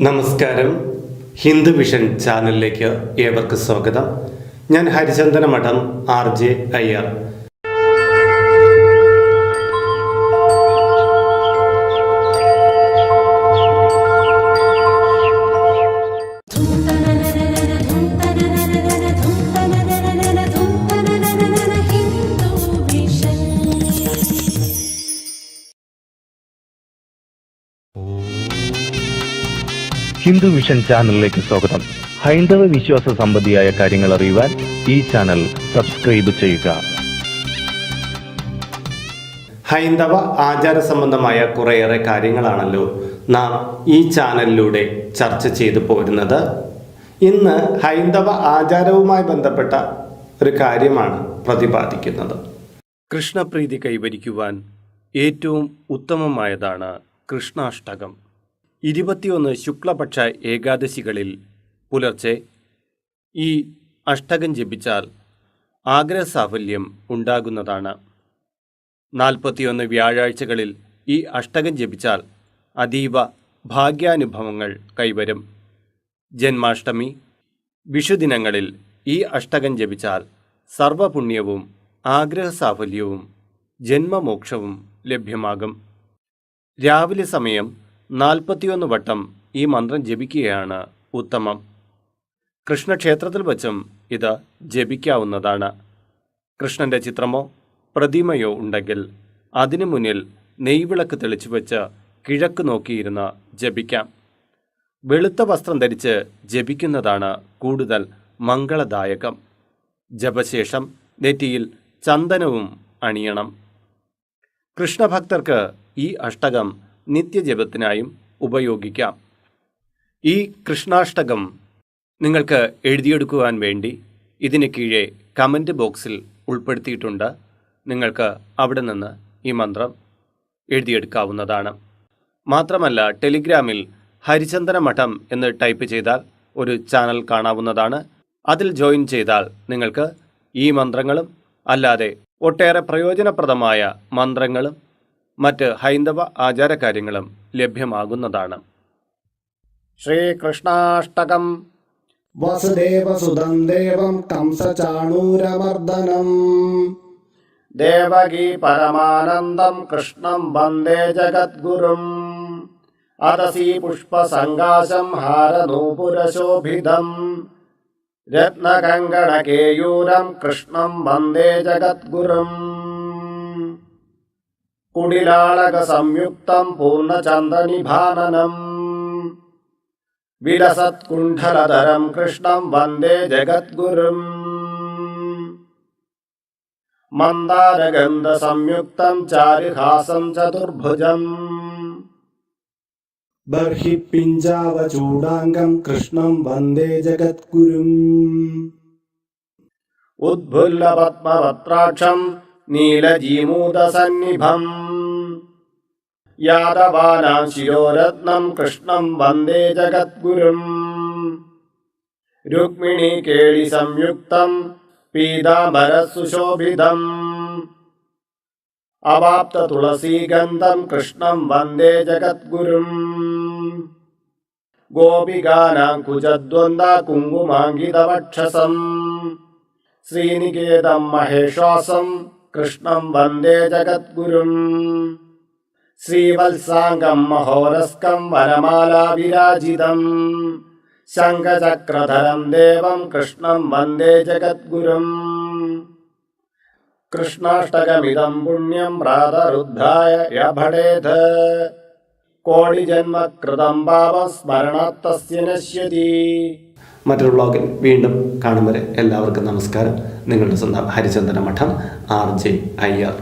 നമസ്കാരം. ഹിന്ദു വിഷൻ ചാനലിലേക്ക് ഏവർക്കും സ്വാഗതം. ഞാൻ Harichandana Madom R J Iyer. Hindu mission ചാനലിലേക്ക് സ്വാഗതം. ഹൈന്ദവ വിശ്വാസ സംബന്ധിയായ കാര്യങ്ങൾ അറിയുവാൻ ഈ ചാനൽ സബ്സ്ക്രൈബ് ചെയ്യുക. ഹൈന്ദവ ആചാര സംബന്ധമായ കുറേയേറെ കാര്യങ്ങളാണല്ലോ നാം ഈ ചാനലിലൂടെ ചർച്ച ചെയ്തു പോരുന്നത്. ഇന്ന് ഹൈന്ദവ ആചാരവുമായി ബന്ധപ്പെട്ട ഒരു കാര്യമാണ് പ്രതിപാദിക്കുന്നത്. കൃഷ്ണപ്രീതി കൈവരിക്കുവാൻ ഏറ്റവും ഉത്തമമായതാണ് കൃഷ്ണാഷ്ടകം. ഇരുപത്തിയൊന്ന് ശുക്ലപക്ഷ ഏകാദശികളിൽ പുലർച്ചെ ഈ അഷ്ടകം ജപിച്ചാൽ ആഗ്രഹസാഫല്യം ഉണ്ടാകുന്നതാണ്. നാൽപ്പത്തിയൊന്ന് വ്യാഴാഴ്ചകളിൽ ഈ അഷ്ടകം ജപിച്ചാൽ അതീവ ഭാഗ്യാനുഭവങ്ങൾ കൈവരും. ജന്മാഷ്ടമി വിഷുദിനങ്ങളിൽ ഈ അഷ്ടകം ജപിച്ചാൽ സർവപുണ്യവും ആഗ്രഹസാഫല്യവും ജന്മമോക്ഷവും ലഭ്യമാകും. രാവിലെ സമയം നാൽപ്പത്തിയൊന്ന് വട്ടം ഈ മന്ത്രം ജപിക്കുകയാണ് ഉത്തമം. കൃഷ്ണക്ഷേത്രത്തിൽ വച്ചും ഇത് ജപിക്കാവുന്നതാണ്. കൃഷ്ണന്റെ ചിത്രമോ പ്രതിമയോ ഉണ്ടെങ്കിൽ അതിനു മുന്നിൽ നെയ്വിളക്ക് തെളിച്ചു വെച്ച് കിഴക്ക് നോക്കിയിരുന്ന് ജപിക്കാം. വെളുത്ത വസ്ത്രം ധരിച്ച് ജപിക്കുന്നതാണ് കൂടുതൽ മംഗളദായകം. ജപശേഷം നെറ്റിയിൽ ചന്ദനവും അണിയണം. കൃഷ്ണഭക്തർക്ക് ഈ അഷ്ടകം നിത്യജപത്തിനായും ഉപയോഗിക്കാം. ഈ കൃഷ്ണാഷ്ടകം നിങ്ങൾക്ക് എഴുതിയെടുക്കുവാൻ വേണ്ടി ഇതിന് കീഴെ കമന്റ് ബോക്സിൽ ഉൾപ്പെടുത്തിയിട്ടുണ്ട്. നിങ്ങൾക്ക് അവിടെ നിന്ന് ഈ മന്ത്രം എഴുതിയെടുക്കാവുന്നതാണ്. മാത്രമല്ല ടെലിഗ്രാമിൽ ഹരിചന്ദന മഠം എന്ന് ടൈപ്പ് ചെയ്താൽ ഒരു ചാനൽ കാണാവുന്നതാണ്. അതിൽ ജോയിൻ ചെയ്താൽ നിങ്ങൾക്ക് ഈ മന്ത്രങ്ങളും അല്ലാതെ ഒട്ടേറെ പ്രയോജനപ്രദമായ മന്ത്രങ്ങളും മറ്റ് ഹൈന്ദവ ആചാരകാര്യങ്ങളും ലഭ്യമാകുന്നതാണ്. ശ്രീകൃഷ്ണാഷ്ടകം. വസുദേവസുതം ദേവം കംസചാണൂരമർദ്ദനം ദേവകീ പരമാനന്ദം കൃഷ്ണം വന്ദേ ജഗദ്ഗുരും. അതസി പുഷ്പസങ്കാശം ഹാരനൂപുരശോഭിതം രത്നകങ്കണകേയൂരം കൃഷ്ണം വന്ദേ ജഗദ്ഗുരും. कुडिलाळकसंयुक्तम् पूर्णचन्दनिभाननम्। विलसत्कुण्ठलधरम् कृष्णम् वन्दे जगद्गुरुम्। मन्दारगन्धसंयुक्तम् चारिहासम् चतुर्भुजम्। कृष्णं वन्दे जगद्गुरुम्। उद्भुल्लपद्मवद्राक्षम् വന്ദേ ജഗദ്ഗുരും ഉദ്ഭുല്ലപത്മപത്രാക്ഷം നീലജീമൂതസന്നിഭം. യാദവാനാം ശിരോരത്നം കൃഷ്ണം വന്ദേ ജഗദ്ഗുരും. രുക്മിണി കേളി സംയുക്തം പീതാംബരസുശോഭിതം. അവാപ്ത തുളസീഗന്ധം കൃഷ്ണം കൃഷ്ണം വന്ദേ ജഗദ്ഗുരും. ശ്രീവത്സാംഗം മഹോരസ്കം വനമാലാ വിരാജിതം ശംഖചക്രധരം ദേവം കൃഷ്ണം വന്ദേ ജഗദ്ഗുരും. കൃഷ്ണാഷ്ടകമിതം പുണ്യം പ്രാതരുദ്ധായ യഭടേത്. കോടിജന്മകൃതം പാപം സ്മരണത്തസ്യ നശ്യതി. മറ്റൊരു വ്ളോഗിൽ വീണ്ടും കാണും വരെ എല്ലാവർക്കും നമസ്കാരം. നിങ്ങളുടെ സ്വന്തം ഹരിചന്ദന മഠം ആർ ജെ അയ്യർ.